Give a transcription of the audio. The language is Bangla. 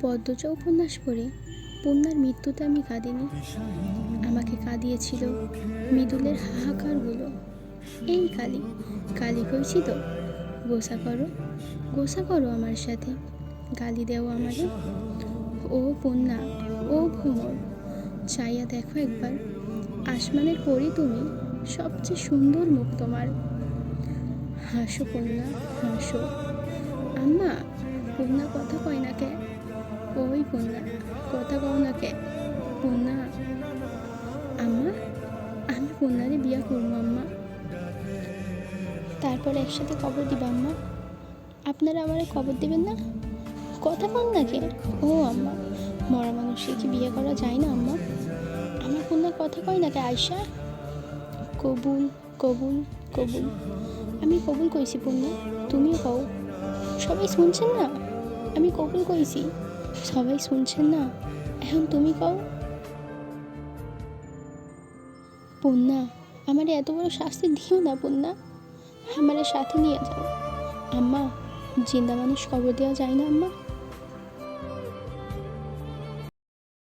পদ্মজা উপন্যাস পড়ে পূর্ণার মৃত্যুতে আমি কাঁদিনি। আমাকে কাঁদিয়েছিল মৃদুলের হাহাকারগুলো। এই কালি কালি কইছি তো গোসা করো গোসা করো আমার সাথে, গালি দেও আমারে ও পূর্ণা ও ভ্রমর চাইয়া দেখো একবার, আসমানের পরি তুমি, সবচেয়ে সুন্দর মুখ তোমার। হাসো পূর্ণা হাসো। আম্মা পূর্ণা কথা কয় না কে? ওই পূর্ণা। কথা কও না কে? পূর্ণা, আম্মা, আমি পূর্ণারে বিয়া করব, আম্মা। তারপর একসাথে কবর দিবা, আম্মা। আপনারা আমারে কবর দেবেন না? কথা কন না কে? ও, আম্মা। মরা মানুষকে কি বিয়ে করা যায় না, আম্মা? আমার পূর্ণা কথা কয় না কে আয়সা কবুল কবুল কবুল। আমি কবুল কইছি, পূর্ণা। তুমিও কও। সবাই শুনছেন না? আমি কবুল কইছি। সবাই শুনছেন না? এখন তুমি কও। পূর্ণা, আমার এত বড় শাস্তি দিও না পুন্না আমার সাথে নিয়ে যাও। আম্মা, জিন্দা মানুষ কবর দেওয়া যায় না, আম্মা?